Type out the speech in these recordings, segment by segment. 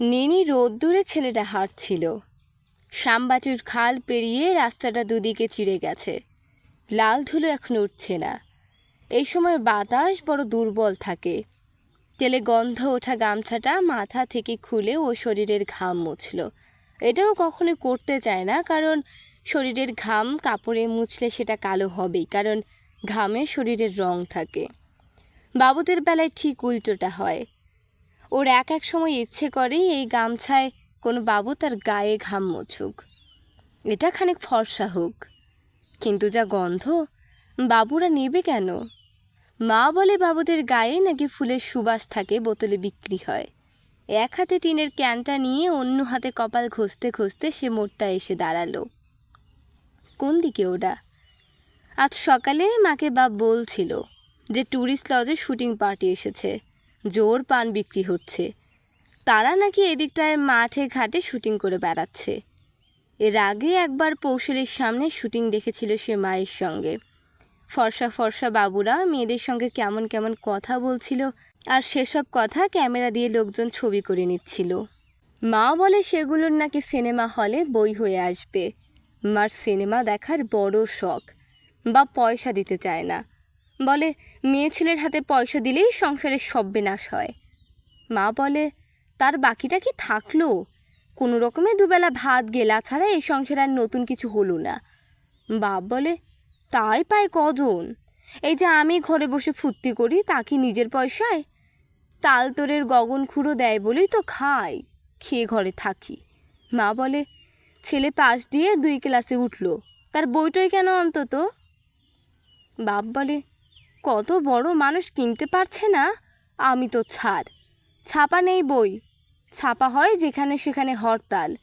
নিনি রোদ্দুরে ছেলেটা হাঁটছিল। শ্যামবাটির খাল পেরিয়ে রাস্তাটা দুদিকে চিড়ে গেছে। লাল ধুলো এখন উঠছে না। এই সময় বাতাস বড় দুর্বল থাকে। তেলে গন্ধ ওঠা গামছাটা মাথা থেকে খুলে ও শরীরের ঘাম মুছল। এটাও কখনোই করতে চায় না, কারণ শরীরের ঘাম কাপড়ে মুছলে সেটা কালো হবেই, কারণ ঘামে শরীরের রং থাকে। বাবুদের বেলায় ঠিক উল্টোটা হয়। ওর এক এক সময় ইচ্ছে করে এই গামছায় কোনো বাবু তার গায়ে ঘাম মুছুক। এটা খানিক ফর্সা হোক। কিন্তু যা গন্ধ, বাবুরা নেবে কেন? মা বলে বাবুদের গায়ে নাকি ফুলের সুবাস থাকে, বোতলে বিক্রি হয়। এক হাতে টিনের ক্যানটা নিয়ে অন্য হাতে কপাল ঘষতে ঘষতে সে মোড়টা এসে দাঁড়াল। কোন দিকে ওটা আজ সকালে মাকে বাপ বলছিল যে ট্যুরিস্ট লজে শুটিং পার্টি এসেছে। জোর পান বিক্রি হচ্ছে। তারা নাকি এদিকটায় মাঠে ঘাটে শুটিং করে বেড়াচ্ছে। এর আগে একবার পৌশলের সামনে শুটিং দেখেছিল সে মায়ের সঙ্গে। ফর্সা ফর্সা বাবুরা মেয়েদের সঙ্গে কেমন কেমন কথা বলছিল আর সেসব কথা ক্যামেরা দিয়ে লোকজন ছবি করে নিচ্ছিল। মা বলে সেগুলোর নাকি সিনেমা হলে বই হয়ে আসবে। মার সিনেমা দেখার বড় শখ। বা পয়সা দিতে চায় না। বলে, মেয়ে ছেলের হাতে পয়সা দিলেই সংসারের সব বিনাশ হয়। মা বলে, তার বাকিটা কি থাকল? কোনো রকমে দুবেলা ভাত, গেলা ছাড়া এই সংসারে আর নতুন কিছু হলো না। বাপ বলে, তাই পায় কজন? এই যে আমি ঘরে বসে ফুর্তি করি, তা কি নিজের পয়সায়? তাল তোরের গগন খুঁড়ো দেয় বলেই তো খাই, খেয়ে ঘরে থাকি। মা বলে, ছেলে পাশ দিয়ে দুই ক্লাসে উঠল, তার বইটই কেন অন্তত? বাপ বলে কত বড় মানুষ কিনতে পারছে না? আমি তো ছাড় ছাপা নেই বই। ছাপা হয় যেখানে সেখানে হরতাল।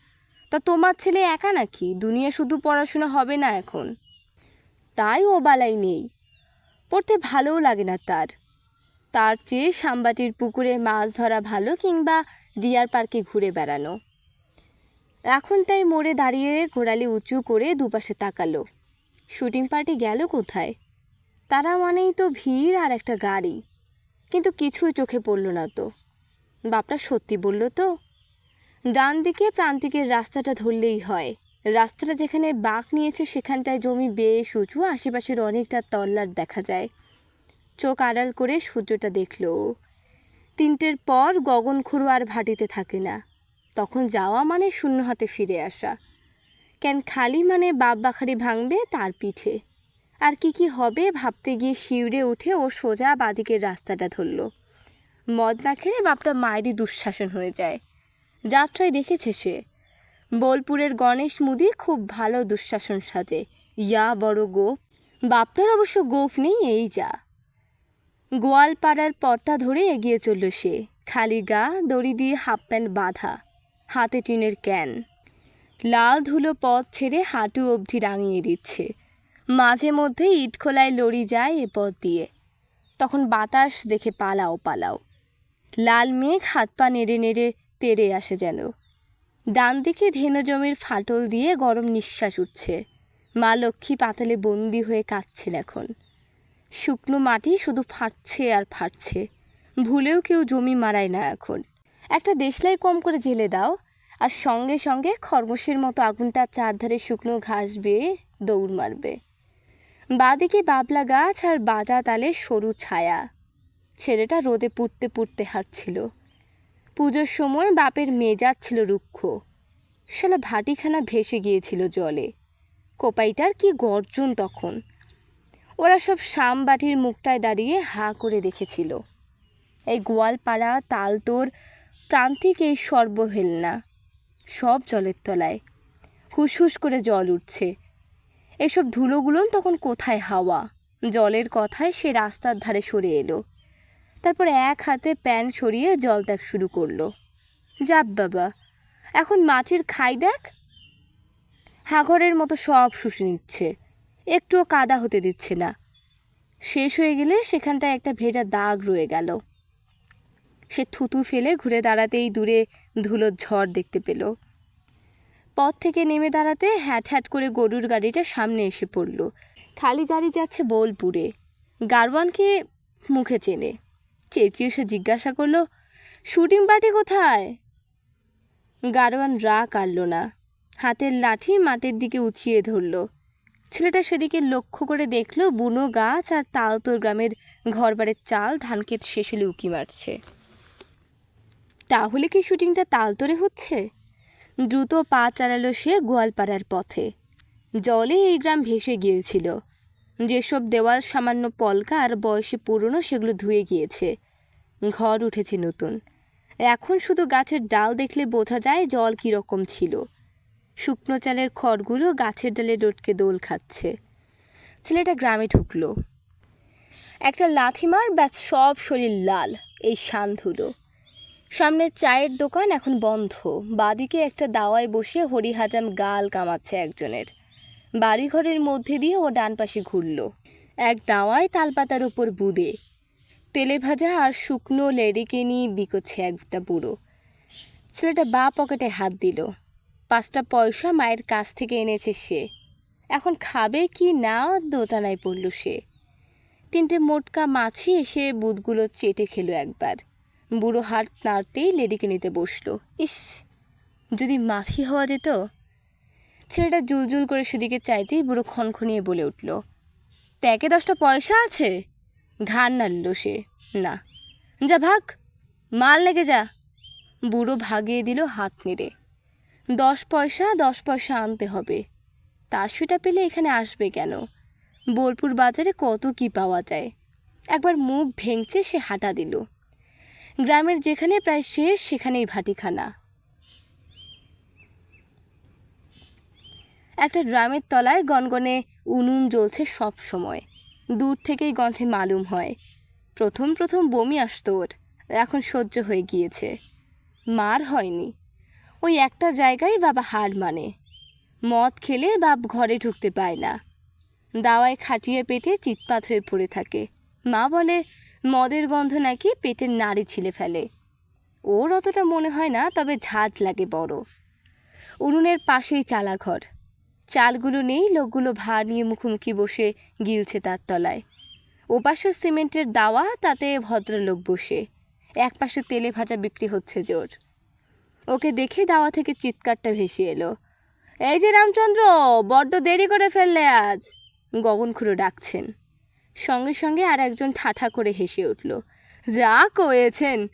তা তোমার ছেলে একা নাকি? দুনিয়া শুধু পড়াশোনা হবে না এখন। তাই ও বালাই নেই। পড়তে ভালোও লাগে না তার। তার চেয়ে সাম্বাটির পুকুরে মাছ ধরা ভালো কিংবা ডিয়ার পার্কে ঘুরে বেড়ানো। এখন তাই মোড়ে দাঁড়িয়ে ঘোরালি উঁচু করে দুপাশে তাকালো। শুটিং পার্টি গেল কোথায়? তারা মানেই তো ভিড় আর একটা গাড়ি। কিন্তু কিছুই চোখে পড়ল না তো। বাপটা সত্যি বলল তো, ডান দিকে প্রান্তিকের রাস্তাটা ধরলেই হয়। রাস্তাটা যেখানে বাঁক নিয়েছে সেখানটায় জমি বেশ উঁচু, আশেপাশের অনেকটা তল্লাট দেখা যায়। চোখ আড়াল করে সূর্যটা দেখল, তিনটের পর গগন খুঁড়ো আর ভাটিতে থাকে না। তখন যাওয়া মানে শূন্য হাতে ফিরে আসা। কেন খালি মানে বাপ বাখারি ভাঙবে তার পিঠে। আর কি কি হবে ভাবতে গিয়ে শিউরে উঠে ও সোজা বাদিকের রাস্তাটা ধরল। মদ না খেলে বাপটা মায়েরই দুঃশাসন হয়ে যায়। যাত্রায় দেখেছে সে। বোলপুরের গণেশ মুদি খুব ভালো দুঃশাসন সাজে। ইয়া বড় গোপ। বাপটার অবশ্য গোফ নেই, এই যা। গোয়ালপাড়ার পথটা ধরে এগিয়ে চলল সে। খালি গা, দড়ি দিয়ে হাফ প্যান্ট বাঁধা। হাতে টিনের ক্যান। লাল ধুলো পথ ছেড়ে হাঁটু অবধি রাঙিয়ে দিচ্ছে। মাঝে মধ্যে ইটখোলায় লড়ি যায় এ পথ দিয়ে। তখন বাতাস দেখে পালাও পালাও। লাল মেঘ হাত পা নেড়ে নেড়ে তেড়ে আসে যেন। ডান দিকে ধেনু জমির ফাটল দিয়ে গরম নিঃশ্বাস উঠছে। মা লক্ষ্মী পাতালে বন্দি হয়ে কাঁদছেন এখন। শুকনো মাটি শুধু ফাটছে আর ফাটছে। ভুলেও কেউ জমি মারায় না এখন। একটা দেশলাই কম করে জেলে দাও, আর সঙ্গে সঙ্গে খরগোশের মতো আগুনটা চারধারে শুকনো ঘাস বেয়ে দৌড় মারবে। বাদিকে বাবলা গাছ আর বাজা তালে সরু ছায়া। ছেলেটা রোদে পুড়তে পুড়তে হাঁটছিল। পুজোর সময় বাপের মেজাজ ছিল রুক্ষ। শালা ভাটিখানা ভেসে গিয়েছিল জলে। কোপাইটার কি গর্জন তখন। ওরা সব শামবাটির মুখটায় দাঁড়িয়ে হা করে দেখেছিল। এই গোয়ালপাড়া, তালতোর, প্রান্তিক এই সর্বহেলনা, সব জলের তলায়। হুসহুস করে জল উঠছে। এসব ধুলোগুলো তখন কোথায় হাওয়া? জলের কথায় সে রাস্তার ধারে সরে এলো। তারপর এক হাতে প্যান সরিয়ে জল ত্যাগ শুরু করল। যাক বাবা, এখন মাটির খাই দেখ। হাঘরের মতো সব শুষে নিচ্ছে, একটুও কাদা হতে দিচ্ছে না। শেষ হয়ে গেলে সেখানটায় একটা ভেজা দাগ রয়ে গেল। সে থুতু ফেলে ঘুরে দাঁড়াতেই দূরে ধুলোর ঝড় দেখতে পেল। পথ থেকে নেমে দাঁড়াতে হ্যাট হ্যাট করে গরুর গাড়িটা সামনে এসে পড়ল। খালি গাড়ি যাচ্ছে বোলপুরে। গারওয়ানকে মুখে চেনে। চেঁচিয়ে সে জিজ্ঞাসা করল, শুটিং পার্টি কোথায়? গাড়োয়ান রা কাড়ল না। হাতের লাঠি মাটির দিকে উঁচিয়ে ধরল। ছেলেটা সেদিকে লক্ষ্য করে দেখল, বুনো গাছ আর তালতোর গ্রামের ঘরবাড়ির চাল ধানক্ষেত শেষ উকি মারছে। তাহলে কি শুটিংটা তালতরে হচ্ছে? দ্রুত পা চালালো সে গোয়ালপাড়ার পথে। জলে এই গ্রাম ভেসে গিয়েছিল। যেসব দেওয়াল, সামান্য পলকা আর বয়সে পুরনো সেগুলো ধুয়ে গিয়েছে। ঘর উঠেছে নতুন। এখন শুধু গাছের ডাল দেখলে বোঝা যায় জল কীরকম ছিল। শুকনো চালের খড়গুলো গাছের ডালে ডটকে দোল খাচ্ছে। ছেলেটা গ্রামে ঢুকলো। একটা লাথি মার, ব্যাস সব শরীর লাল, এই শান ধুলো। সামনে চায়ের দোকান এখন বন্ধ। বাদিকে একটা দাওয়ায় বসে হরিহাজাম গাল কামাচ্ছে একজনের। বাড়িঘরের মধ্যে দিয়ে ও ডান পাশে ঘুরল। এক দাওয়ায় তালপাতার ওপর বুদে। তেলে ভাজা আর শুকনো লেডিকে নিয়ে বিকোচ্ছে একটা বুড়ো। ছেলেটা বা পকেটে হাত দিল। পাঁচটা পয়সা মায়ের কাছ থেকে এনেছে সে। এখন খাবে কি না দোতানায় পড়ল সে। তিনটে মোটকা মাছি এসে বুদগুলো চেটে খেলো একবার। বুড়ো হাট নাড়তেই লেডিকে নিতে বসল। ইস, যদি মাছি হওয়া যেত? ছেলেটা জুলজুল করে সেদিকে চাইতেই বুড়ো খনখনিয়ে বলে উঠল ট্যাকে দশটা পয়সা আছে? ঘাড় নাড়ল সে, না। যা ভাগ, মাল লেগে যা। বুড়ো ভাগিয়ে দিল হাত নেড়ে, দশ পয়সা দশ পয়সা আনতে হবে। তার সেটা পেলে এখানে আসবে কেন? বোলপুর বাজারে কত কি পাওয়া যায়? একবার মুখ ভেঙচে সে হাঁটা দিল। গ্রামের যেখানে প্রায় শেষ, সেখানেই ভাটিখানা। একটা ড্রামের তলায় গনগনে উনুন জ্বলছে সব সময়। দূর থেকেই গন্ধে মালুম হয়। প্রথম প্রথম বমি আসতো ওর। এখন সহ্য হয়ে গিয়েছে। মার হয়নি। ওই একটা জায়গায় বাবা হার মানে। মদ খেলে বাপ ঘরে ঢুকতে পায় না। দাওয়ায় খাটিয়ে পেটে চিৎপাত হয়ে পড়ে থাকে। মা বলে মদের গন্ধ নাকি পেটের নাড়ি ছিলে ফেলে। ওর অতটা মনে হয় না, তবে ঝাঁজ লাগে বড়। উনুনের পাশেই চালাঘর। চালগুলো নেই, লোকগুলো ভার নিয়ে মুখোমুখি বসে গিলছে তার তলায়। ওপাশে সিমেন্টের দাওয়া, তাতে ভদ্রলোক বসে। এক পাশে তেলে ভাজা বিক্রি হচ্ছে জোর ওকে দেখে দাওয়া থেকে চিৎকারটা ভেসে এলো। এই যে রামচন্দ্র, বড্ড দেরি করে ফেললে আজ। গগন খুঁড়ো ডাকছেন। সঙ্গে সঙ্গে আর একজন ঠাঠা করে হেসে উঠল, যা কয়েছেন।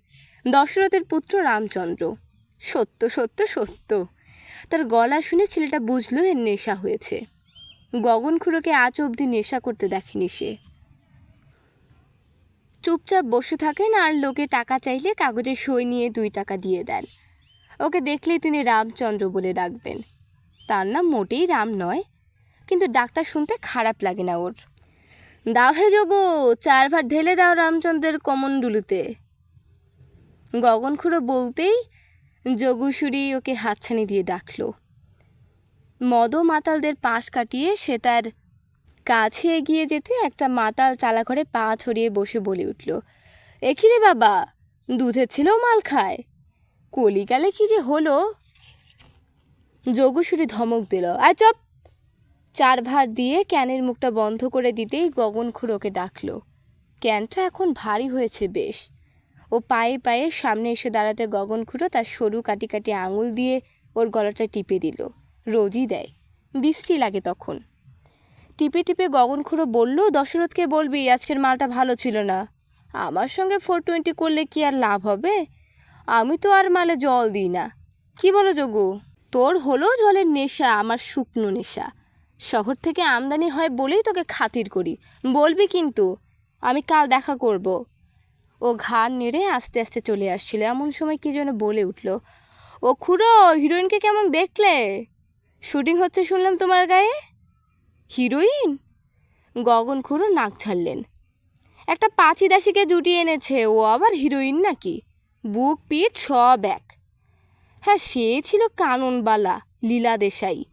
দশরথের পুত্র রামচন্দ্র। সত্য সত্য সত্য। তার গলা শুনে ছেলেটা বুঝলো এর নেশা হয়েছে। গগন খুঁড়োকে আজ অবধি নেশা করতে দেখেনি সে। চুপচাপ বসে থাকেন আর লোকে টাকা চাইলে কাগজে সই নিয়ে দুই টাকা দিয়ে দেন। ওকে দেখলে তিনি রামচন্দ্র বলে ডাকবেন। তার নাম মোটেই রাম নয়, কিন্তু ডাকটা শুনতে খারাপ লাগে না ওর। দাও হে যোগু চার ভাত ঢেলে দাও রামচন্দ্রের কমণ্ডুলুতে। গগন খুঁড়ো বলতেই যোগুসুরি ওকে হাতছানি দিয়ে ডাকলো। মদ মাতালদের পাশ কাটিয়ে সে তার কাছে এগিয়ে যেতে একটা মাতাল চালাঘরে পা ছড়িয়ে বসে বলে উঠল একি রে বাবা, দুধের ছেলেও মাল খায়? কলিকালে কি যে হলো? যোগুসুরি ধমক দিল, আয় চপ চার ভার দিয়ে ক্যানের মুখটা বন্ধ করে দিতেই গগন খুঁড়োকে ডাকলো। ক্যানটা এখন ভারী হয়েছে বেশ। ও পায়ে পায়ে সামনে এসে দাঁড়াতে গগন খুঁড়ো তার সরু কাটি কাটি আঙুল দিয়ে ওর গলাটা টিপে দিল। রোজই দেয়। বৃষ্টি লাগে তখন। টিপে টিপে গগন খুঁড়ো বলল, দশরথকে বলবি, আজকের মালটা ভালো ছিল না। আমার সঙ্গে ফোর টোয়েন্টি করলে কি আর লাভ হবে? আমি তো আর মালে জল দিই না। কি বলো যোগু? তোর হলো জলের নেশা, আমার শুকনো নেশা। শহর থেকে আমদানি হয় বলেই তোকে খাতির করি। বলবি কিন্তু, আমি কাল দেখা করব। ও ঘাড় নেড়ে আস্তে আস্তে চলে আসছিল। এমন সময় কি যেন বলে উঠল, ও খুড়ো, হিরোইনকে কেমন দেখলে? শুটিং হচ্ছে শুনলাম তোমার গায়ে? হিরোইন? গগন খুড়ো নাক ছাড়লেন। একটা পাঁচি দাসীকে জুটিয়ে এনেছে, ও আবার হিরোইন নাকি? বুক, পিঠ সব এক। হ্যাঁ সে ছিল কাননবালা, লীলা দেশাই।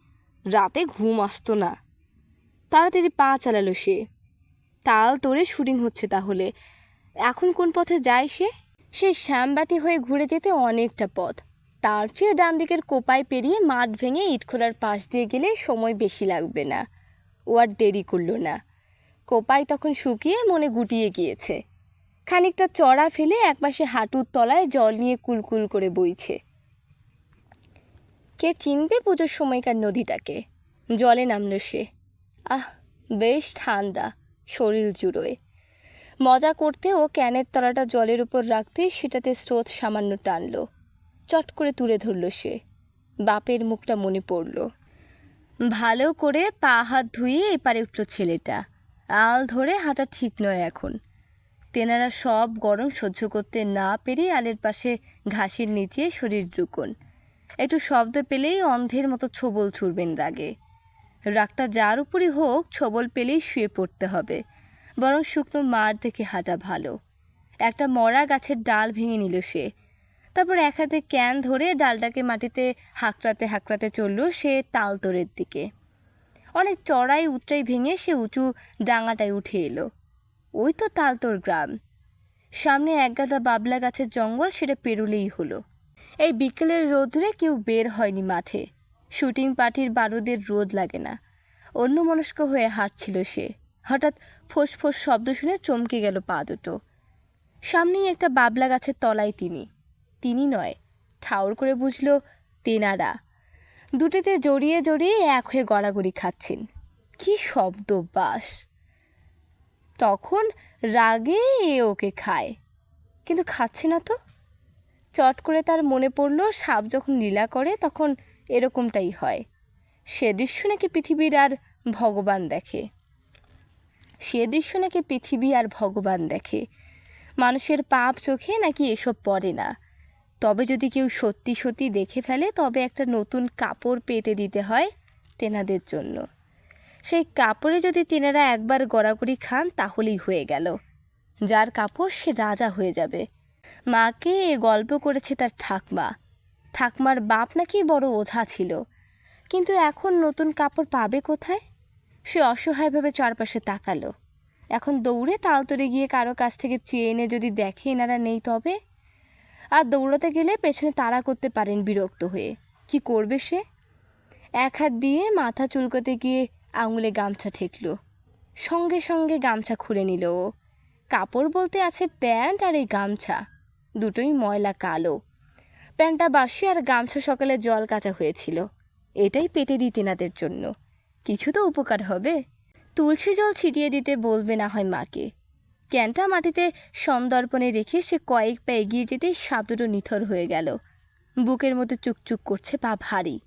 রাতে ঘুম আসতো না। তাড়াতাড়ি পা চালালো সে। তাল তোরে শুটিং হচ্ছে তাহলে। এখন কোন পথে যায় সে? সে শ্যামবাটি হয়ে ঘুরে যেতে অনেকটা পথ। তার চেয়ে ডান দিকের কোপায় পেরিয়ে মাঠ ভেঙে ইটখোলার পাশ দিয়ে গেলে সময় বেশি লাগবে না। ও আর দেরি করল না। কোপাই তখন শুকিয়ে মনে গুটিয়ে গিয়েছে। খানিকটা চড়া ফেলে একপাশে হাঁটুর তলায় জল নিয়ে কুলকুল করে বইছে। কে চিনবে পুজোর সময়কার নদীটাকে? জলে নামলো সে। আহ, বেশ ঠান্ডা, শরীর জুড়োয়। মজা করতে ও ক্যানের তলাটা জলের উপর রাখতে সেটাতে স্রোত সামান্য টানল। চট করে তুলে ধরলো সে। বাপের মুখটা মনে পড়ল। ভালো করে পা হাত ধুয়ে এপারে উঠল ছেলেটা। আল ধরে হাঁটা ঠিক নয় এখন। তেনারা সব গরম সহ্য করতে না পেরে আলের পাশে ঘাসের নিচে শরীর রুকন একটু শব্দ পেলেই অন্ধের মতো ছোবল ছুড়বেন রাগে। রাগটা যার উপরই হোক, ছোবল পেলেই শুয়ে পড়তে হবে। বরং শুকনো মার দেখে হাঁটা ভালো। একটা মরা গাছের ডাল ভেঙে নিল সে। তারপর এক হাতে ক্যান ধরে ডালটাকে মাটিতে হাঁকড়াতে হাঁকড়াতে চলল সে তালতোরের দিকে। অনেক চড়াই উতরাই ভেঙে সে উঁচু ডাঙাটায় উঠে এলো। ওই তো তালতোর গ্রাম। সামনে একগাদা বাবলা গাছের জঙ্গল, সেটা পেরোলেই হলো। এই বিকেলের রোদ্রে কেউ বের হয়নি মাঠে। শুটিং পার্টির বারুদের রোদ লাগে না। অন্য মনস্ক হয়ে হাঁটছিল সে। হঠাৎ ফোঁস শব্দ শুনে চমকে গেল পা দুটো। সামনেই একটা বাবলা গাছের তলায় তিনি। তিনি নয়, ঠাউর করে বুঝলো তেনারা। দুটিতে জড়িয়ে জড়িয়ে এক হয়ে গড়াগড়ি খাচ্ছেন। কি শব্দ বাস! তখন রাগে এ ওকে খায়, কিন্তু খাচ্ছে না তো? চট করে তার মনে পড়ল, সাপ যখন লীলা করে তখন এরকমটাই হয়। সে দৃশ্য নাকি পৃথিবীর আর ভগবান দেখে। সে দৃশ্য নাকি পৃথিবী আর ভগবান দেখে। মানুষের পাপ চোখে নাকি এসব পড়ে না। তবে যদি কেউ সত্যি সত্যি দেখে ফেলে, তবে একটা নতুন কাপড় পেতে দিতে হয় তেনাদের জন্য। সেই কাপড়ে যদি তেনারা একবার গড়াগড়ি খান, তাহলেই হয়ে গেল। যার কাপড় সে রাজা হয়ে যাবে। মাকে গল্প করেছে তার ঠাকমা। ঠাকমার বাপ নাকি বড় ওঝা ছিল। কিন্তু এখন নতুন কাপড় পাবে কোথায়? সে অসহায়ভাবে চারপাশে তাকালো। এখন দৌড়ে তালতরে গিয়ে কারও কাছ থেকে চেয়ে এনে যদি দেখে এনারা নেই তবে? আর দৌড়াতে গেলে পেছনে তাড়া করতে পারেন বিরক্ত হয়ে। কি করবে সে? এক হাত দিয়ে মাথা চুলকোতে গিয়ে আঙুলে গামছা ঠেকলো। সঙ্গে সঙ্গে গামছা খুলে নিল ও। কাপড় বলতে আছে প্যান্ট আর এই গামছা। দুটোই ময়লা কালো। প্যান্টটা বাসি আর গামছা সকালে জল কাঁচা হয়েছিল। এটাই পেতে দিই তেনাদের জন্য। কিছু তো উপকার হবে। তুলসী জল ছিটিয়ে দিতে বলবে না হয় মাকে। ক্যানটা মাটিতে সন্দর্পণে রেখে সে কয়েক পা এগিয়ে যেতেই সাপ দুটো নিথর হয়ে গেল। বুকের মতো চুকচুক করছে পা ভারী।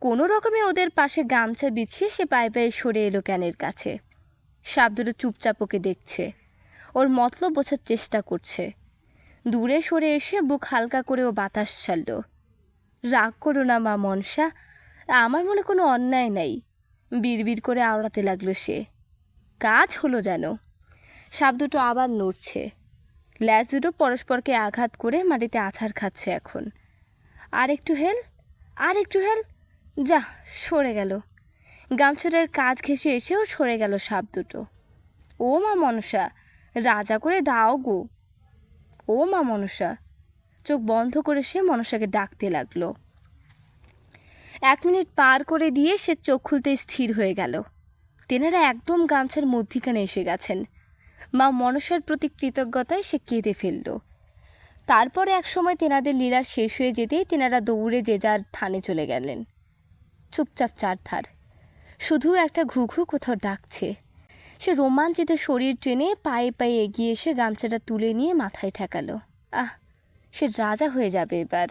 কোনো রকমে ওদের পাশে গামছা বিছিয়ে সে পায়ে পায়ে সরে এলো ক্যানের কাছে। সাপ দুটো চুপচাপ ওকে দেখছে। ওর মতলব বোঝার চেষ্টা করছে। দূরে সরে এসে বুক হালকা করে ও বাতাস ছাড়ল। রাগ করো না, মা মনসা, আমার মনে কোনো অন্যায় নাই। বিড়বিড় করে আওড়াতে লাগল সে। কাজ হলো যেন। সাপ দুটো আবার নড়ছে। ল্যাস দুটো পরস্পরকে আঘাত করে মাটিতে আছাড় খাচ্ছে এখন। আর একটু হেল আর একটু হেল। যা, সরে গেল। গামছাটার কাজ ঘেঁষে এসেও সরে গেল সাপ দুটো। ও মা মনসা, রাজা করে দাও গো। ও মা মনসা চোখ বন্ধ করে সে মনসাকে ডাকতে লাগল। এক মিনিট পার করে দিয়ে সে চোখ খুলতে স্থির হয়ে গেল। তেনারা একদম গামছার মধ্যিখানে এসে গেছেন। মা মনসার প্রতি কৃতজ্ঞতায় সে কেঁদে ফেলল। তারপরে এক সময় তেনাদের লীলা শেষ হয়ে যেতেই তেনারা দৌড়ে যে যার থানে চলে গেলেন। চুপচাপ চারধার। শুধু একটা ঘুঘু কোথাও ডাকছে। সে রোমাঞ্চিত শরীর টেনে পায়ে পায়ে এগিয়ে এসে গামছাটা তুলে নিয়ে মাথায় ঠেকালো। আহ, সে রাজা হয়ে যাবে এবার।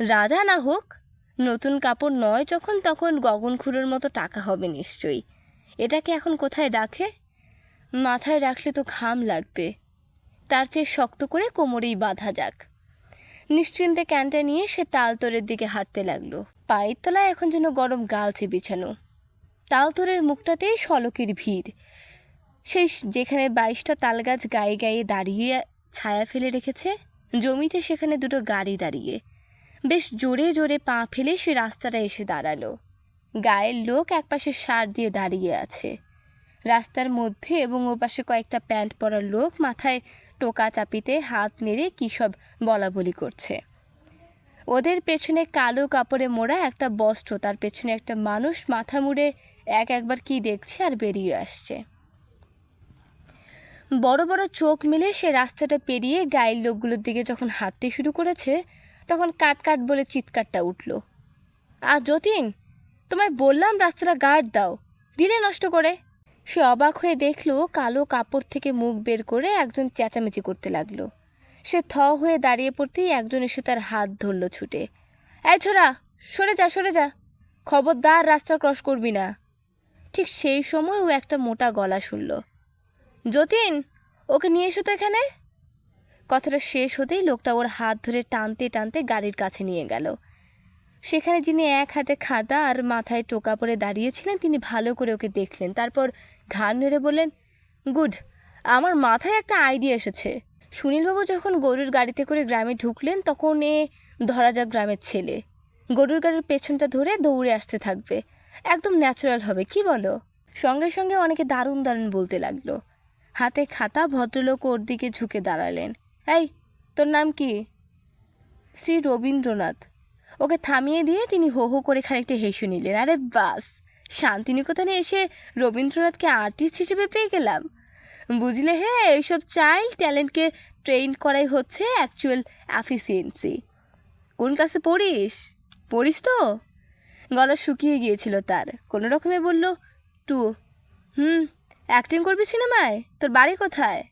রাজা না হোক, নতুন কাপড় নয় যখন তখন গগনখুরের মতো টাকা হবে নিশ্চয়ই। এটাকে এখন কোথায় রাখে? মাথায় রাখলে তো ঘাম লাগবে। তার চেয়ে শক্ত করে কোমরেই বাঁধা যাক। নিশ্চিন্তে ক্যানটা নিয়ে সে তালতরের দিকে হাঁটতে লাগল। পায়ের তলায় এখন যেন গরম গালছে বিছানো। তালতরের মুখটাতেই সলকের ভিড়। সেই যেখানে বাইশটা তালগাছ গায়ে গায়ে দাঁড়িয়ে ছায়া ফেলে রেখেছে, জমিতে সেখানে দুটো গাড়ি দাঁড়িয়ে। বেশ জোরে জোরে পা ফেলে সে রাস্তাটা এসে দাঁড়াল। গায়ের লোক একপাশে সার দিয়ে দাঁড়িয়ে আছে। রাস্তার মধ্যে এবং ওপাশে কয়েকটা প্যান্ট পরা লোক মাথায় টোকা চাপিতে হাত নেড়ে কী সব বলা বলি করছে। ওদের পেছনে কালো কাপড়ে মোড়া একটা বস্ত্র, তার পেছনে একটা মানুষ মাথা মুড়ে এক একবার কি দেখছে আর বেরিয়ে আসছে। বড় বড় চোখ মিলে সে রাস্তাটা পেরিয়ে গায়ের লোকগুলোর দিকে যখন হাঁটতে শুরু করেছে, তখন কাট কাট বলে চিৎকারটা উঠল। আর যতীন, তোমায় বললাম রাস্তাটা গার্ড দাও, দিলে নষ্ট করে? সে অবাক হয়ে দেখল কালো কাপড় থেকে মুখ বের করে একজন চেঁচামেচি করতে লাগল। সে থ হয়ে দাঁড়িয়ে পড়তেই একজন এসে তার হাত ধরলো ছুটে। এই ছোড়া, সরে যা সরে যা। খবরদার রাস্তা ক্রস করবি না। ঠিক সেই সময় ও একটা মোটা গলা শুনল। যতীন, ওকে নিয়ে এসো তো এখানে। কথাটা শেষ হতেই লোকটা ওর হাত ধরে টানতে টানতে গাড়ির কাছে নিয়ে গেল। সেখানে যিনি এক হাতে খাতা আর মাথায় টোকা পরে দাঁড়িয়েছিলেন, তিনি ভালো করে ওকে দেখলেন। তারপর ঘাড় নেড়ে বললেন, গুড, আমার মাথায় একটা আইডিয়া এসেছে। সুনীলবাবু যখন গরুর গাড়িতে করে গ্রামে ঢুকলেন, তখন এ ধরা যাক গ্রামের ছেলে। গরুর গাড়ির পেছনটা ধরে দৌড়ে আসতে থাকবে। একদম ন্যাচারাল হবে, কি বলো? সঙ্গে সঙ্গে অনেকে দারুণ দারুণ বলতে লাগল। হাতে খাতা ভদ্রলোক ওর দিকে ঝুঁকে দাঁড়ালেন। এই, তোর নাম কি? শ্রী রবীন্দ্রনাথ। ওকে থামিয়ে দিয়ে তিনি হো হো করে খানিকটা হেসে নিলেন। আরে বাস, শান্তিনিকেতনে এসে রবীন্দ্রনাথকে আর্টিস্ট হিসেবে পেয়ে গেলাম। বুঝলে হে, এইসব চাইল্ড ট্যালেন্টকে ট্রেন করাই হচ্ছে অ্যাকচুয়াল অ্যাফিসিয়েন্সি কোন ক্লাসে পড়িস? পড়িস তো? গলা শুকিয়ে গিয়েছিল তার। কোনো রকমে বলল, টু, হুম, অ্যাক্টিং করবি সিনেমায়? তোর বাড়ি কোথায়?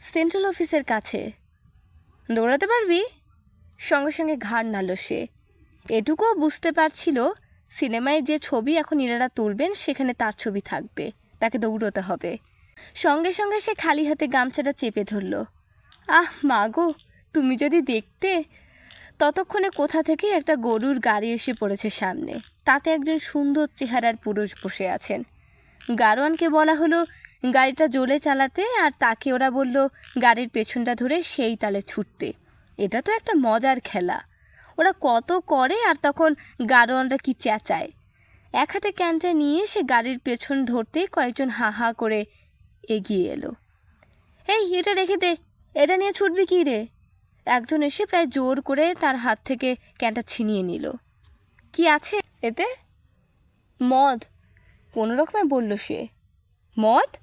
সেন্ট্রাল অফিসের কাছে। দৌড়াতে পারবি? সঙ্গে সঙ্গে ঘাড় নাড়ল সে। এটুকুও বুঝতে পারছিল, সিনেমায় যে ছবি এখন ইনারা তুলবেন, সেখানে তার ছবি থাকবে। তাকে দৌড়তে হবে। সঙ্গে সঙ্গে সে খালি হাতে গামছাটা চেপে ধরল। আহ, মা গো, তুমি যদি দেখতে ততক্ষণে কোথা থেকে একটা গরুর গাড়ি এসে পড়েছে সামনে। তাতে একজন সুন্দর চেহারার পুরুষ বসে আছেন। গারোয়ানকে বলা হলো, গাড়িটা জোরে চালাতে। আর তাকে ওরা বলল, গাড়ির পেছনটা ধরে সেই তালে ছুটতে। এটা তো একটা মজার খেলা। ওরা কত করে আর তখন গারোয়ানরা কি চেঁচায়। এক হাতে ক্যানটা নিয়ে সে গাড়ির পেছন ধরতেই কয়েকজন হা হা করে এগিয়ে এলো। এই, এটা রেখে দে। এটা নিয়ে ছুটবি কি রে? একজন এসে প্রায় জোর করে তার হাত থেকে ক্যানটা ছিনিয়ে নিল। কি আছে এতে? মদ। কোনো রকমে বলল সে। মদ?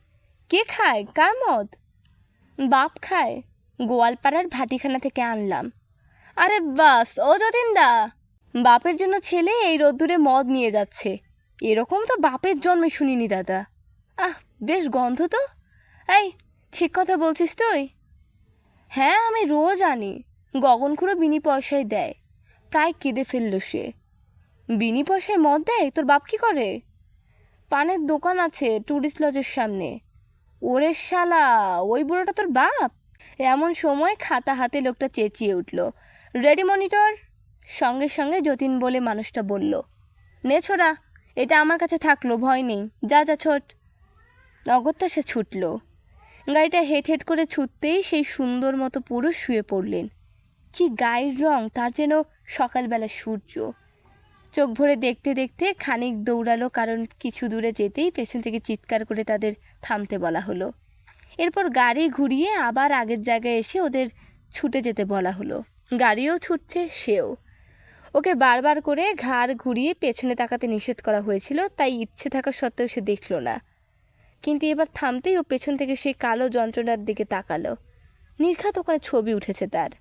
কে খায়? কার মদ? বাপ খায়। গোয়ালপাড়ার ভাটিখানা থেকে আনলাম। আরে বাস, ও যতীনদা! বাপের জন্য ছেলে এই রোদ্দুরে মদ নিয়ে যাচ্ছে। এরকম তো বাপের জন্মে শুনিনি দাদা। আহ, বেশ গন্ধ তো। এই, ঠিক কথা বলছিস তুই? হ্যাঁ আমি রোজ আনি। গগনখুড়ো বিনি পয়সায় দেয়। প্রায় কেঁদে ফেলল সে। বিনি পয়সায় মদ দেয়? তোর বাপ কি করে? পানের দোকান আছে ট্যুরিস্ট লজের সামনে। ওরে শালা, ওই বুড়োটা তোর বাপ? এমন সময় খাতা হাতে লোকটা চেঁচিয়ে উঠল। রেডি মনিটর সঙ্গে সঙ্গে যতীন বলে মানুষটা বলল। নে ছোড়া, এটা আমার কাছে থাকল, ভয় নেই। যা যা, ছোট। অগত্যা সে ছুটল। গাড়িটা হেট হেট করে ছুটতেই সেই সুন্দর মতো পুরুষ শুয়ে পড়লেন। কি গায়ের রং, তার যেন সকালবেলা সূর্য। চোখ ভরে দেখতে দেখতে খানিক দৌড়ালো, কারণ কিছু দূরে যেতেই পেছন থেকে চিৎকার করে তাদের থামতে বলা হলো। এরপর গাড়ি ঘুরিয়ে আবার আগের জায়গায় এসে ওদের ছুটে যেতে বলা হলো। গাড়িও ছুটছে, সেও। ওকে বারবার করে ঘাড় ঘুরিয়ে পেছনে তাকাতে নিষেধ করা হয়েছিল, তাই ইচ্ছে থাকা সত্ত্বেও সে দেখল না। কিন্তু এবার থামতেই ও পেছন থেকে সেই কালো যন্ত্রণার দিকে তাকালো। নির্ঘাত ওখানে ছবি উঠেছে তার।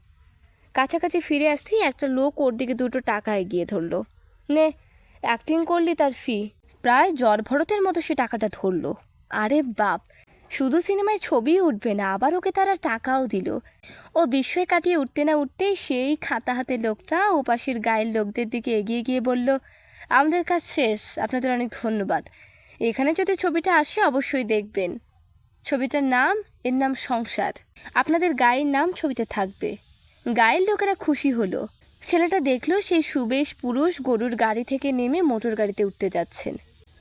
কাছাকাছি ফিরে আসতেই একটা লোক ওর দিকে দুটো টাকা এগিয়ে ধরলো। নে অ্যাক্টিং করলি তার ফি প্রায় জ্বর ভরতের মতো সে টাকাটা ধরলো। আরে বাপ, শুধু সিনেমায় ছবি উঠবে না, আবার ওকে তারা টাকাও দিল। ও বিস্ময় কাটিয়ে উঠতে না উঠতেই সেই খাতা হাতে লোকটা ও পাশের গায়ের লোকদের দিকে এগিয়ে গিয়ে বলল, আমাদের কাজ শেষ, আপনাদের অনেক ধন্যবাদ। এখানে যদি ছবিটা আসে, অবশ্যই দেখবেন। ছবিটার নাম, এর নাম সংসার। আপনাদের গায়ের নাম ছবিতে থাকবে। গায়ের লোকেরা খুশি হলো। ছেলেটা দেখল সেই সুবেশ পুরুষ গরুর গাড়ি থেকে নেমে মোটর গাড়িতে উঠতে যাচ্ছেন।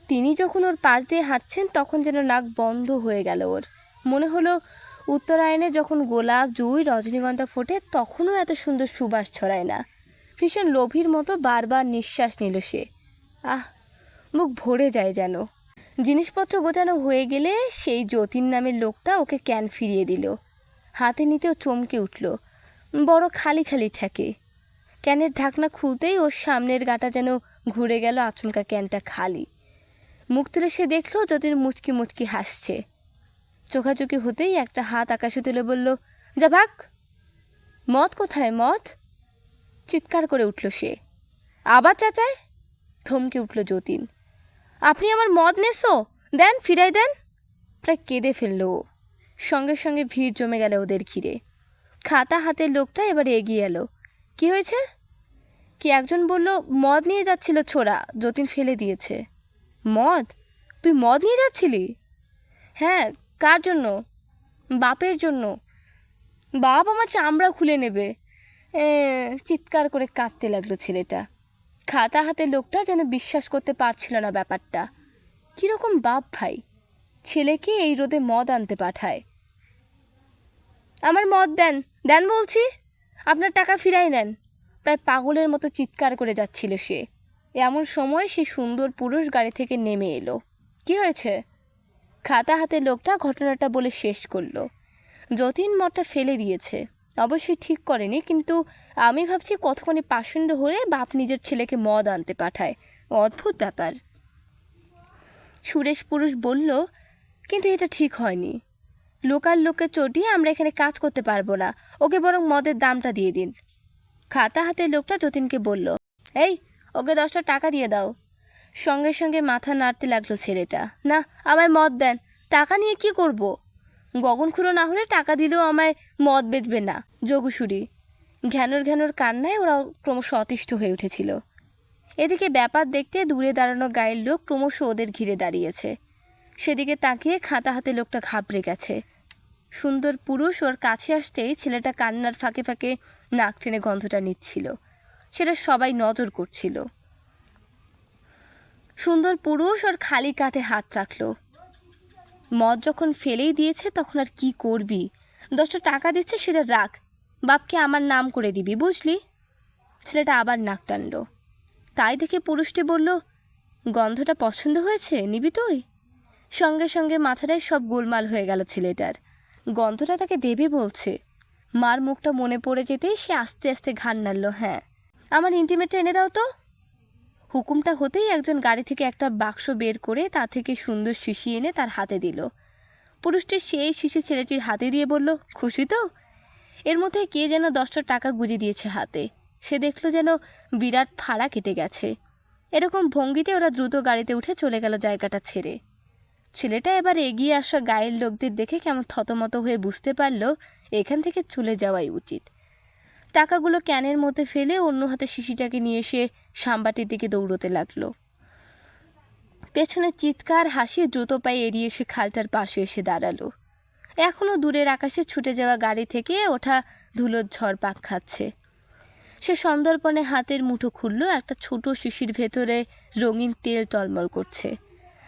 তিনি যখন ওর পাশ দিয়ে হাঁটছেন, তখন যেন নাক বন্ধ হয়ে গেল ওর। মনে হলো, উত্তরায়ণে যখন গোলাপ, জুই, রজনীগন্ধা ফোটে, তখনও এত সুন্দর সুবাস ছড়ায় না। ভীষণ লোভীর মতো বারবার নিঃশ্বাস নিল সে। আহ, মুখ ভরে যায় যেন। জিনিসপত্র গোছানো হয়ে গেলে সেই যতীন নামের লোকটা ওকে ক্যান ফিরিয়ে দিল। হাতে নিতেও চমকে উঠল। বড় খালি খালি ঠেকে। ক্যানের ঢাকনা খুলতেই ওর সামনের গাটা যেন ঘুরে গেল আচমকা ক্যানটা খালি। মুখ তুলে সে দেখল যতীন মুচকি মুচকি হাসছে। চোখাচোখি হতেই একটা হাত আকাশে তুলে বলল, যা ভাগ। মদ কোথায়, মদ? চিৎকার করে উঠল সে। আবার চাচায় থমকে উঠল যতীন। আপনি আমার মদ নেছো? দেন, ফিরাই দেন। প্রায় কেঁদে ফেলল ও। সঙ্গে সঙ্গে ভিড় জমে গেল ওদের ঘিরে। খাতা হাতের লোকটা এবার এগিয়ে এলো। কি হয়েছে? কি একজন বলল, মদ নিয়ে যাচ্ছিল ছোড়া, যতীন ফেলে দিয়েছে। মদ? তুই মদ নিয়ে যাচ্ছিলি? হ্যাঁ কার জন্য? বাপের জন্য। বাপ আমার চামড়া খুলে নেবে। চিৎকার করে কাঁদতে লাগল ছেলেটা। খাতা হাতে লোকটা যেন বিশ্বাস করতে পারছিল না ব্যাপারটা। কীরকম বাপ ভাই। ছেলেকে এই রোদে মদ আনতে পাঠায়। আমার মদ দেন দেন বলছি। আপনার টাকা ফিরাই নেন। প্রায় পাগলের মতো চিৎকার করে যাচ্ছিল সে। এমন সময় সে সুন্দর পুরুষ গাড়ি থেকে নেমে এলো। কি হয়েছে? খাতা হাতে লোকটা ঘটনাটা বলে শেষ করল। যতীন মদটা ফেলে দিয়েছে। অবশ্যই ঠিক করেনি, কিন্তু আমি ভাবছি কতক্ষণে পাষণ্ড হলে বাপ নিজের ছেলেকে মদ আনতে পাঠায়। অদ্ভুত ব্যাপার। সুরেশ পুরুষ বলল, কিন্তু এটা ঠিক হয়নি। লোকাল লোককে চটিয়ে আমরা এখানে কাজ করতে পারব না। ওকে বরং মদের দামটা দিয়ে দিন। খাতা হাতে লোকটা যতীনকে বলল, এই, ওকে দশটা টাকা দিয়ে দাও। সঙ্গে সঙ্গে মাথা নাড়তে লাগল ছেলেটা, না, আমায় মদ দেন। টাকা নিয়ে কি করব। গগন খুঁড়ো না হলে টাকা দিলেও আমায় মদ বেঁধবে না, যোগুসুরি। ঘ্যানোর ঘ্যানোর কান্নায় ওরা ক্রমশ অতিষ্ঠ হয়ে উঠেছিল। এদিকে ব্যাপার দেখতে দূরে দাঁড়ানো গায়ের লোক ক্রমশ ওদের ঘিরে দাঁড়িয়েছে। সেদিকে তাকিয়ে খাতা হাতে লোকটা ঘাবড়ে গেছে। সুন্দর পুরুষ ওর কাছে আসতেই ছেলেটা কান্নার ফাঁকে ফাঁকে নাক টেনে গন্ধটা নিচ্ছিল। সেটা সবাই নজর করছিল। সুন্দর পুরুষ ওর খালি কাঁধে হাত রাখল। মদ যখন ফেলেই দিয়েছে, তখন আর কি করবি? দশটা টাকা দিচ্ছে, সেটা রাখ। বাপকে আমার নাম করে দিবি, বুঝলি? ছেলেটা আবার নাক টানলো তাই দেখে পুরুষটি বলল, গন্ধটা পছন্দ হয়েছে? নিবি তুই? সঙ্গে সঙ্গে মাথাটায় সব গোলমাল হয়ে গেল ছেলেটার। গন্ধটা তাকে দেবে বলছে। মার মুখটা মনে পড়ে যেতেই সে আস্তে আস্তে ঘান নাড়ল হ্যাঁ। আমার ইন্টিমেটটা এনে দাও তো। হুকুমটা হতেই একজন গাড়ি থেকে একটা বাক্স বের করে তা থেকে সুন্দর শিশি এনে তার হাতে দিল। পুরুষটি সেই শিশি ছেলেটির হাতে দিয়ে বলল, খুশি তো? এর মধ্যে কে যেন দশটা টাকা গুজে দিয়েছে হাতে। সে দেখল যেন বিরাট ফাড়া কেটে গেছে। এরকম ভঙ্গিতে ওরা দ্রুত গাড়িতে উঠে চলে গেল জায়গাটা ছেড়ে। ছেলেটা এবার এগিয়ে আসা গায়ের লোকদের দেখে কেমন থতমত হয়ে বুঝতে পারল, এখান থেকে চলে যাওয়াই উচিত। টাকাগুলো ক্যানের মধ্যে ফেলে অন্য হাতে শিশিটাকে নিয়ে এসে সাম্বাটির দিকে দৌড়তে লাগল। পেছনে চিৎকার, হাসি দ্রুত পায়ে এড়িয়ে এসে খালটার পাশে এসে দাঁড়াল। এখনও দূরের আকাশে ছুটে যাওয়া গাড়ি থেকে ওঠা ধুলোর ঝড় পাক খাচ্ছে। সে সন্দর্পণে হাতের মুঠো খুলল একটা ছোট শিশির ভেতরে রঙিন তেল টলমল করছে।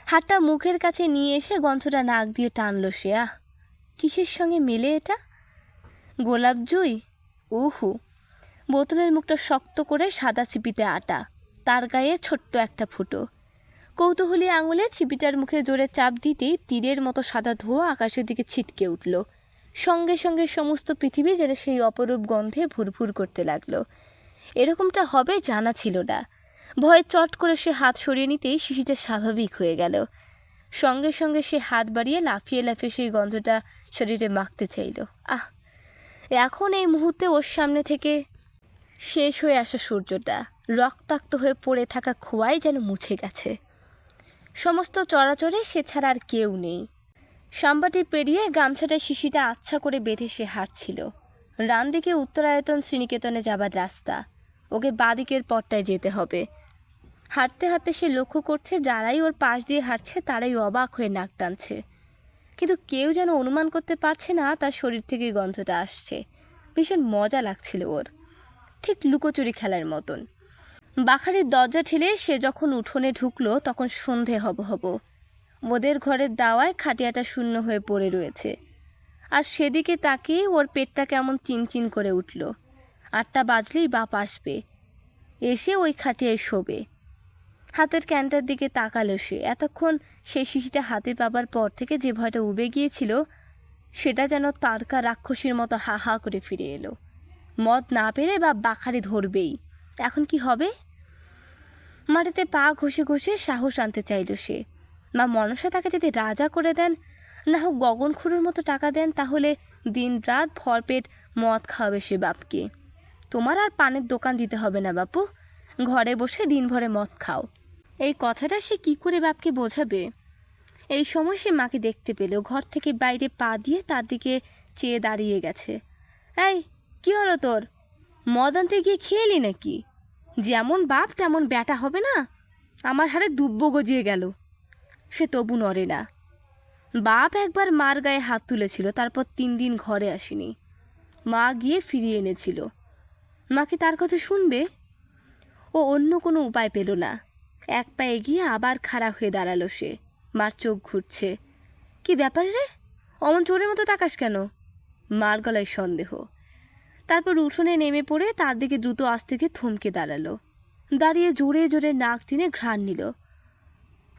হাতটা মুখের কাছে নিয়ে এসে গন্ধটা নাক দিয়ে টানলো সে, আহ, কিসের সঙ্গে মেলে এটা? গোলাপ জুই? উহু। বোতলের মুখটা শক্ত করে সাদা ছিপিতে আটা, তার গায়ে ছোট্ট একটা ফুটো। কৌতূহলী আঙুলে ছিপিটার মুখে জোরে চাপ দিতেই তীরের মতো সাদা ধোঁয়া আকাশের দিকে ছিটকে উঠল। সঙ্গে সঙ্গে সমস্ত পৃথিবী যেন সেই অপরূপ গন্ধে ভুরভুর করতে লাগল। এরকমটা হবে জানা ছিল না। ভয়ে চট করে সে হাত সরিয়ে নিতেই শিশিটা স্বাভাবিক হয়ে গেল। সঙ্গে সঙ্গে সে হাত বাড়িয়ে লাফিয়ে লাফিয়ে সেই গন্ধটা শরীরে মাখতে চাইল। আহ! এখন এই মুহূর্তে ওর সামনে থেকে শেষ হয়ে আসা সূর্যটা রক্তাক্ত হয়ে পড়ে থাকা খোয়াই যেন মুছে গেছে। সমস্ত চরাচরে সে ছাড়া আর কেউ নেই। সাম্বাটি পেরিয়ে গামছাটা শিশিটা আচ্ছা করে বেঁধে সে হাঁটছিল। রান দিকে উত্তরায়তন শ্রীনিকেতনে যাবার রাস্তা। ওকে বাদিকের পথটায় যেতে হবে। হাঁটতে হাঁটতে সে লক্ষ্য করছে, যারাই ওর পাশ দিয়ে হাঁটছে তারাই অবাক হয়ে নাক টানছে। কিন্তু কেউ যেন অনুমান করতে পারছে না তার শরীর থেকে গন্ধটা আসছে। ভীষণ মজা লাগছিল ওর। ঠিক লুকোচুরি খেলার মতন। বাখারের দরজা ঠেলে সে যখন উঠোনে ঢুকলো, তখন সন্ধে হব হব। ওদের ঘরের দাওয়ায় খাটিয়াটা শূন্য হয়ে পড়ে রয়েছে। আর সেদিকে তাকিয়ে ওর পেটটা কেমন চিনচিন করে উঠল। আটটা বাজলেই বাপ আসবে। এসে ওই খাটিয়ায় শোবে। হাতের ক্যানটার দিকে তাকালো সে। এতক্ষণ সেই শিশিটা হাতে পাবার পর থেকে যে ভয়টা উবে গিয়েছিল, সেটা যেন তারকা রাক্ষসীর মতো হা হা করে ফিরে এলো। মদ না পেরে বা বাখারে ধরবেই। এখন কি হবে? মাটিতে পা ঘষে ঘষে সাহস আনতে চাইল সে। মা মনসা তাকে যদি রাজা করে দেন, না হোক গগন খুঁড়োর মতো টাকা দেন, তাহলে দিন রাত ভরপেট মদ খাওয়াবে সে বাপকে। তোমার আর পানের দোকান দিতে হবে না বাপু। ঘরে বসে দিন ভরে মদ খাও। এই কথাটা সে কি করে বাপকে বোঝাবে? এই সময় সে মাকে দেখতে পেল ঘর থেকে বাইরে পা দিয়ে তার দিকে চেয়ে দাঁড়িয়ে গেছে। এই, কি হলো তোর? মদ আনতে গিয়ে খেয়েলি নাকি? যেমন বাপ, তেমন ব্যাটা হবে না? আমার হারে দুব্ব গজিয়ে গেল। সে তবু নড়ে না। বাপ একবার মার গায়ে হাত তুলেছিল, তারপর তিন দিন ঘরে আসেনি। মা গিয়ে ফিরিয়ে এনেছিল। মা কি তার কথা শুনবে? ও অন্য কোনো উপায় পেল না। এক পা এগিয়ে আবার খাড়া হয়ে দাঁড়াল সে। মার চোখ ঘুরছে। কি ব্যাপার রে? অমন চোরের মতো তাকাস কেন? মার গলায় সন্দেহ। তারপর উঠোনে নেমে পড়ে তার দিকে দ্রুত আস থেকে থমকে দাঁড়াল। দাঁড়িয়ে জোরে জোরে নাক টেনে ঘ্রাণ নিল।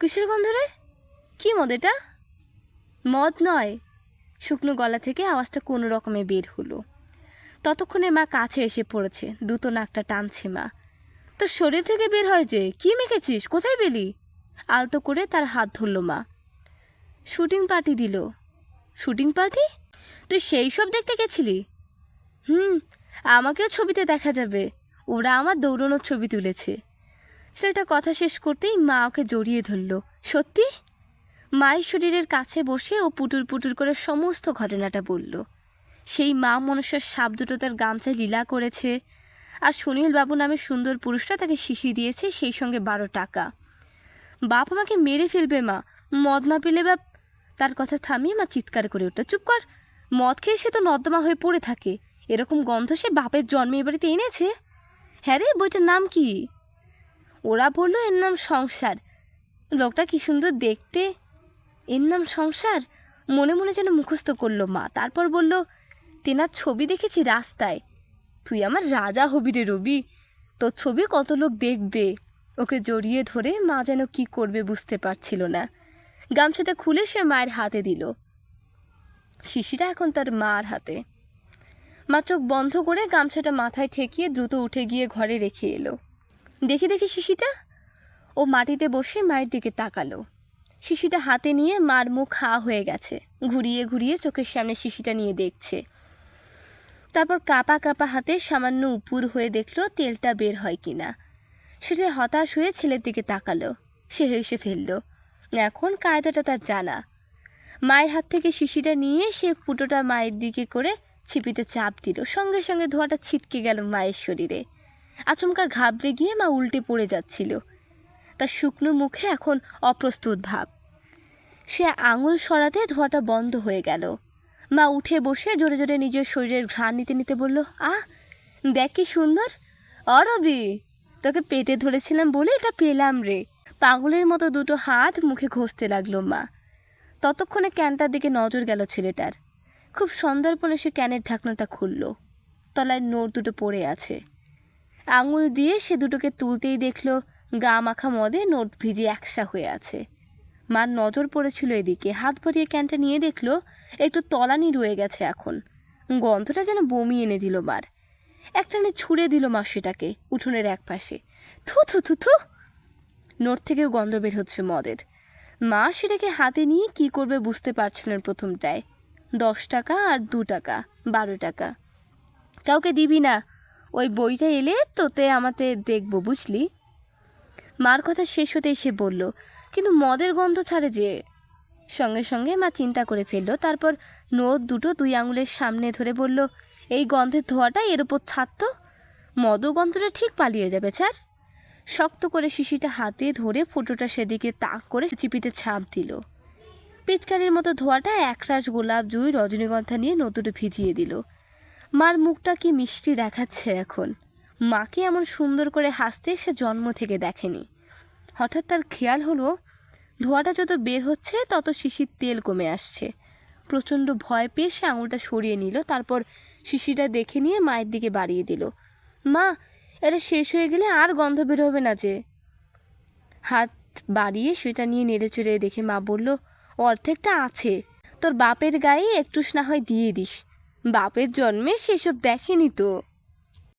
কিসের গন্ধ রে? কি মদ এটা? মদ নয়। শুকনো গলা থেকে আওয়াজটা কোনো রকমে বের হলো। ততক্ষণে মা কাছে এসে পড়েছে। দ্রুত নাকটা টানছে মা। তোর শরীর থেকে বের হয় যে। কি মেখেছিস? কোথায় পেলি? আলতো করে তার হাত ধরল মা। শুটিং পার্টি দিল। Shooting party? তুই সেই সব দেখতে গেছিলি? হুম, আমাকেও ছবিতে দেখা যাবে। ওরা আমার দৌড়ানোর ছবি তুলেছে। ছেলেটা কথা শেষ করতেই মা ওকে জড়িয়ে ধরল। সত্যি? মায়ের শরীরের কাছে বসে ও পুটুর পুটুর করে সমস্ত ঘটনাটা বলল। সেই মা মনুষ্যের সাপ দুটো তার গামছায় লীলা করেছে। আর সুনীল বাবু নামে সুন্দর পুরুষটা তাকে শিশি দিয়েছে সেই সঙ্গে বারো টাকা। বাপ আমাকে মেরে ফেলবে, মা। মদ না পেলে বাপ তার কথা থামিয়ে মা চিৎকার করে উঠল চুপ কর। মদ খেয়ে সে তো নর্দমা হয়ে পড়ে থাকে। এরকম গন্ধ সে বাপের জন্মে এ বাড়িতে এনেছে? হ্যাঁ রে, বইটার নাম কি? ওরা বলল, এর নাম সংসার। লোকটা কি সুন্দর দেখতে। এর নাম সংসার? মনে মনে যেন মুখস্থ করল মা। তারপর বলল, তেনার ছবি দেখেছি রাস্তায়। তুই আমার রাজা হবি রে রবি। তোর ছবি কত লোক দেখবে। ওকে জড়িয়ে ধরে মা যেন কি করবে বুঝতে পারছিল না। গামছাটা খুলে সে মায়ের হাতে দিল। শিশিরা এখন তার মার হাতে। মা চোখ বন্ধ করে গামছাটা মাথায় ঠেকিয়ে দ্রুত উঠে গিয়ে ঘরে রেখে এলো। দেখি দেখি শিশিটা। ও মাটিতে বসে মায়ের দিকে তাকালো। শিশিটা হাতে নিয়ে মার মুখ হা হয়ে গেছে। ঘুরিয়ে ঘুরিয়ে চোখের সামনে শিশিটা নিয়ে দেখছে। তারপর কাপা কাপা হাতে সামান্য উপুর হয়ে দেখল তেলটা বের হয় কিনা। সেটা হতাশ হয়ে ছেলের দিকে তাকালো। সে হেসে ফেলল, এখন কায়দাটা তার জানা। মায়ের হাত থেকে শিশিটা নিয়ে সে ফুটোটা মায়ের দিকে করে ছিপিতে চাপ দিল। সঙ্গে সঙ্গে ধোঁয়াটা ছিটকে গেল মায়ের শরীরে। আচমকা ঘাবড়ে গিয়ে মা উল্টে পড়ে যাচ্ছিল। তার শুকনো মুখে এখন অপ্রস্তুত ভাব। সে আঙুল সরাতে ধোঁয়াটা বন্ধ হয়ে গেল। মা উঠে বসে জোরে জোরে নিজের শরীরের ঘ্রাণ নিতে নিতে বলল, আহ, দেখ কি সুন্দর। অরবি তোকে পেটে ধরেছিলাম বলে এটা পেলাম রে। পাগলের মতো দুটো হাত মুখে ঘষতে লাগল মা। ততক্ষণে ক্যানটার দিকে নজর গেল ছেলেটার। খুব সন্দর্পণে সে ক্যানের ঢাকনাটা খুলল। তলায় নোট দুটো পড়ে আছে। আঙুল দিয়ে সে দুটোকে তুলতেই দেখল গা মাখা মদে নোট ভিজে একসা হয়ে আছে। মার নজর পড়েছিল এদিকে। হাত ভরিয়ে ক্যানটা নিয়ে দেখল, একটু তলানি রয়ে গেছে এখন। গন্ধটা যেন বমি এনে দিল মার। একটানে ছুঁড়ে দিল মা সেটাকে উঠোনের এক পাশে থু থু থু থু। নোট থেকেও গন্ধ বের হচ্ছে মদের। মা সেটাকে হাতে নিয়ে কি করবে বুঝতে পারছিলেন প্রথমটায়। দশ টাকা আর দু টাকা, বারো টাকা। কাউকে দিবি না। ওই বইটা এলে তোতে আমাতে দেখব, বুঝলি? মার কথা শেষ হতেই সে বলল, কিন্তু মদের গন্ধ ছাড়ে যে। সঙ্গে সঙ্গে মা চিন্তা করে ফেলল, তারপর নোট দুটো দুই আঙুলের সামনে ধরে বলল এই গন্ধের ধোয়াটা এর ওপর ছাড়তো। মদ গন্ধটা ঠিক পালিয়ে যাবে, স্যার। শক্ত করে শিশিটা হাতে ধরে ফোটোটা সেদিকে তাক করে চিপিতে ছাপ দিল। পিচকারির মতো ধোয়াটা একরাশ গোলাপ জুই রজনীগন্ধা নিয়ে নতুন ভিজিয়ে দিল। মার মুখটা কি মিষ্টি দেখাচ্ছে এখন? মাকে এমন সুন্দর করে হাসতে সে জন্ম থেকে দেখেনি। হঠাৎ তার খেয়াল হলো, ধোঁয়াটা যত বের হচ্ছে, তত শিশির তেল কমে আসছে। প্রচণ্ড ভয় পেয়ে সে আঙুলটা সরিয়ে নিল, তারপর শিশিটা দেখে নিয়ে মায়ের দিকে বাড়িয়ে দিল। মা, এটা শেষ হয়ে গেলে আর গন্ধ বের হবে না যে। হাত বাড়িয়ে সেটা নিয়ে নেড়ে চড়ে দেখে মা বলল, অর্ধেকটা আছে। তোর বাপের গায়ে একটু না হয় দিয়ে দিস। বাপের জন্মে সেসব দেখেনি তো।